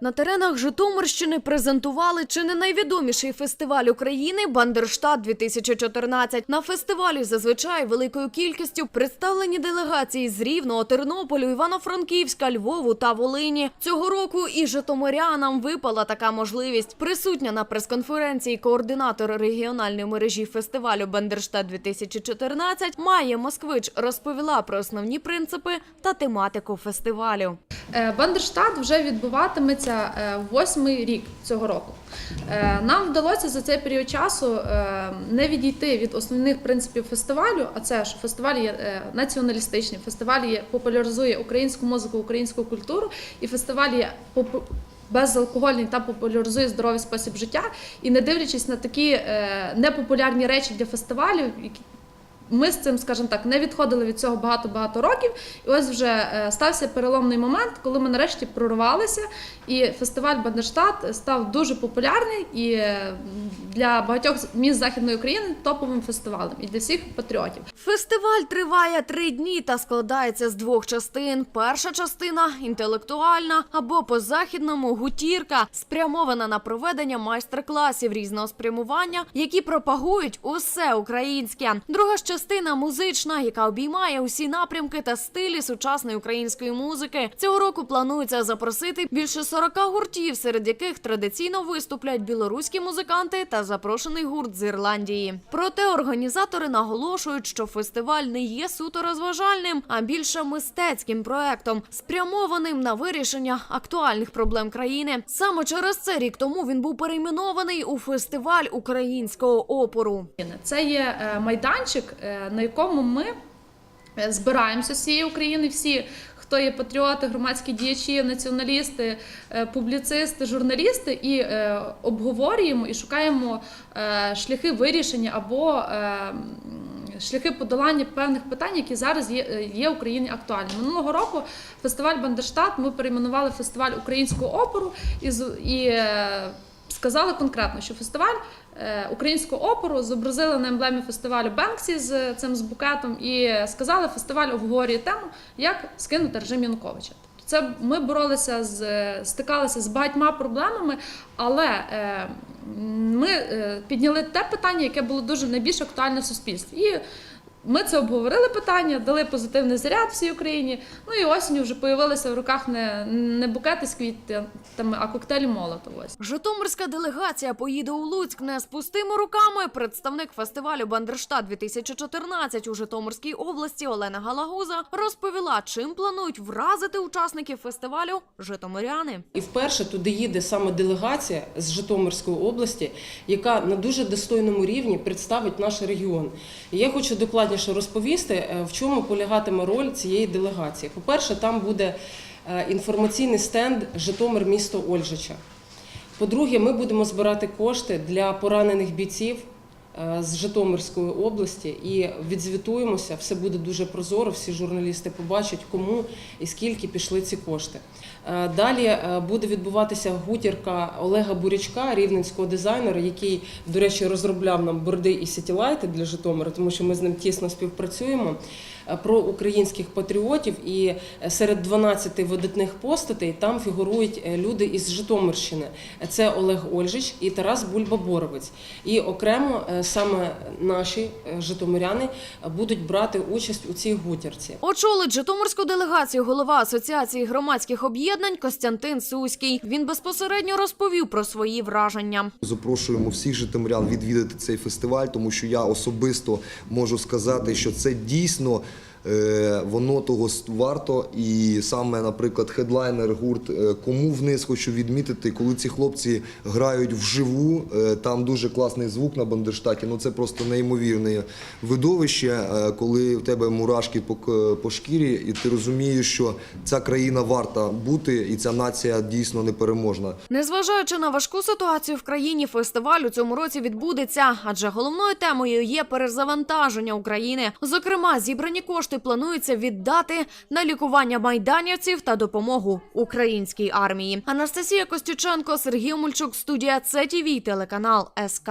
На теренах Житомирщини презентували чи не найвідоміший фестиваль України Бандерштат 2014 На фестивалі зазвичай великою кількістю представлені делегації з Рівного, Тернополю, Івано-Франківська, Львову та Волині. Цього року і житомирянам випала така можливість. Присутня на прес-конференції координатор регіональної мережі фестивалю Бандерштат 2014 Майя Москвич розповіла про основні принципи та тематику фестивалю. Е, Бандерштат вже відбуватиметься е, восьмий рік цього року. Е, Нам вдалося за цей період часу не відійти від основних принципів фестивалю, а це що фестиваль є націоналістичний, фестиваль є, популяризує українську музику, українську культуру, і фестиваль є безалкогольний та популяризує здоровий спосіб життя. І не дивлячись на такі непопулярні речі для фестивалю, які ми з цим, скажімо так, не відходили від цього багато-багато років. І ось вже е, стався переломний момент, коли ми нарешті прорвалися, і фестиваль Бандерштат став дуже популярний і е, для багатьох міст Західної України топовим фестивалем і для всіх патріотів. Фестиваль триває три дні та складається з двох частин. Перша частина інтелектуальна або по західному гутірка, спрямована на проведення майстер-класів різного спрямування, які пропагують усе українське. Друга ж частина музична, яка обіймає усі напрямки та стилі сучасної української музики. Цього року планується запросити більше 40 гуртів, серед яких традиційно виступлять білоруські музиканти та запрошений гурт з Ірландії. Проте організатори наголошують, що фестиваль не є суто розважальним, а більше мистецьким проектом, спрямованим на вирішення актуальних проблем країни. Саме через це рік тому він був перейменований у фестиваль українського опору. Це є е, майданчик, на якому ми е, збираємося з всієї України, всі. Хто є патріоти, громадські діячі, націоналісти, е, публіцисти, журналісти, і е, обговорюємо і шукаємо е, шляхи вирішення або е, шляхи подолання певних питань, які зараз є, е, є Україні актуальні. Минулого року фестиваль Бандерштат ми перейменували фестиваль українського опору і, і е, сказали конкретно, що фестиваль е, українську опору зобразили на емблемі фестивалю Бенксі з цим з букетом, і сказали, фестиваль обговорює тему, як скинути режим Януковича. Це ми боролися з стикалися з багатьма проблемами, але е, ми е, підняли те питання, яке було дуже найбільш актуальне в суспільстві. І ми це обговорили питання, дали позитивний заряд всій Україні. Ну і осінню вже появилися в руках не, не букети з квітами, а коктейлі Молотова. Житомирська делегація поїде у Луцьк не з пустими руками. Представник фестивалю Бандерштат 2014 у Житомирській області Олена Галагуза розповіла, чим планують вразити учасників фестивалю житомиряни. І вперше туди їде саме делегація з Житомирської області, яка на дуже достойному рівні представить наш регіон. І я хочу докладніше розповісти, е, в чому полягатиме роль цієї делегації. По-перше, там буде е, інформаційний стенд Житомир місто Ольжича. По-друге, ми будемо збирати кошти для поранених бійців з Житомирської області і відзвітуємося. Все буде дуже прозоро. Всі журналісти побачать, кому і скільки пішли ці кошти. Е, Далі е, буде відбуватися гутірка Олега Бурячка, рівненського дизайнера, який, до речі, розробляв нам борди і сітілайти для Житомира, тому що ми з ним тісно співпрацюємо. е, Про українських патріотів, і е, серед 12 видатних постатей там фігурують е, люди із Житомирщини. Це Олег Ольжич і Тарас Бульба-Боровець. І окремо е, саме наші е, житомиряни будуть брати участь у цій гутірці. Очолить Житомирську делегацію голова Асоціації громадських об'єднань Костянтин Суський. Він безпосередньо розповів про свої враження. Запрошуємо всіх житомирян відвідати цей фестиваль, тому що я особисто можу сказати, що це дійсно. Е, Воно того варто, і саме, наприклад, хедлайнер гурт е, Кому вниз хочу відмітити, коли ці хлопці грають вживу, е, там дуже класний звук на Бандерштаті. Ну це просто неймовірне видовище, коли в тебе мурашки по, шкірі, і ти розумієш, що ця країна варта бути, і ця нація дійсно непереможна. Незважаючи на важку ситуацію в країні, фестиваль у цьому році відбудеться, адже головною темою є перезавантаження України. Зокрема, зібрані кошти планується віддати на лікування майданівців та допомогу українській армії. Анастасія Костюченко, Сергій Мульчук, студія ЦТВ, телеканал СК.